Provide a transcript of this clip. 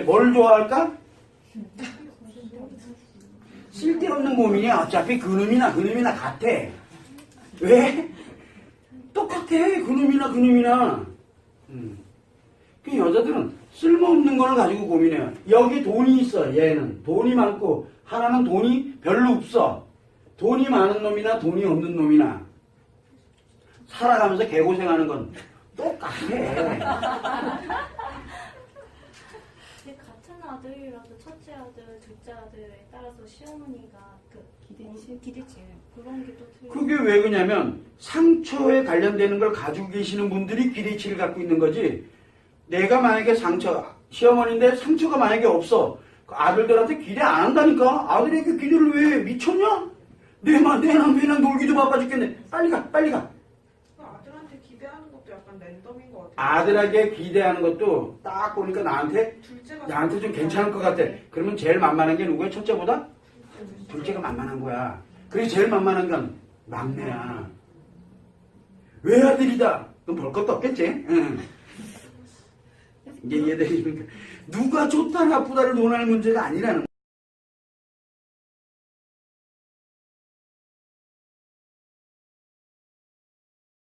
뭘 좋아할까? 쓸데없는 고민이야. 어차피 그놈이나 그놈이나 같아. 왜? 똑같아. 그놈이나 그놈이나. 음. 그 여자들은 쓸모없는 거를 가지고 고민해요. 여기 돈이 있어. 얘는 돈이 많고 하나는 돈이 별로 없어. 돈이 많은 놈이나 돈이 없는 놈이나 살아가면서 개고생하는 건 똑같아. 같은 아들이라도 첫째 아들, 둘째 아들에 따라서 시어머니가 그 기대치, 기대치 그런 게 또 틀려. 그게 왜 그러냐면 상처에 관련되는 걸 가지고 계시는 분들이 기대치를 갖고 있는 거지. 내가 만약에 상처 시어머니인데 상처가 만약에 없어 그 아들들한테 기대 안 한다니까 아들에게 기대를 왜 미쳤냐? 내만 내 남편이랑 놀기도 바빠 죽겠네. 빨리 가 빨리 가. 아들한테 기대하는 것도 약간 랜덤인 것 같아요. 아들에게 기대하는 것도 딱 보니까 나한테 둘째가 나한테 좀 괜찮을 것 같아. 그러면 제일 만만한 게 누구야? 첫째보다? 둘째가 만만한 거야. 그래서 제일 만만한 건 막내야. 외아들이다. 그럼 볼 것도 없겠지? 응. 이게 이해되십니까? 누가 좋다 나쁘다를 논할 문제가 아니라는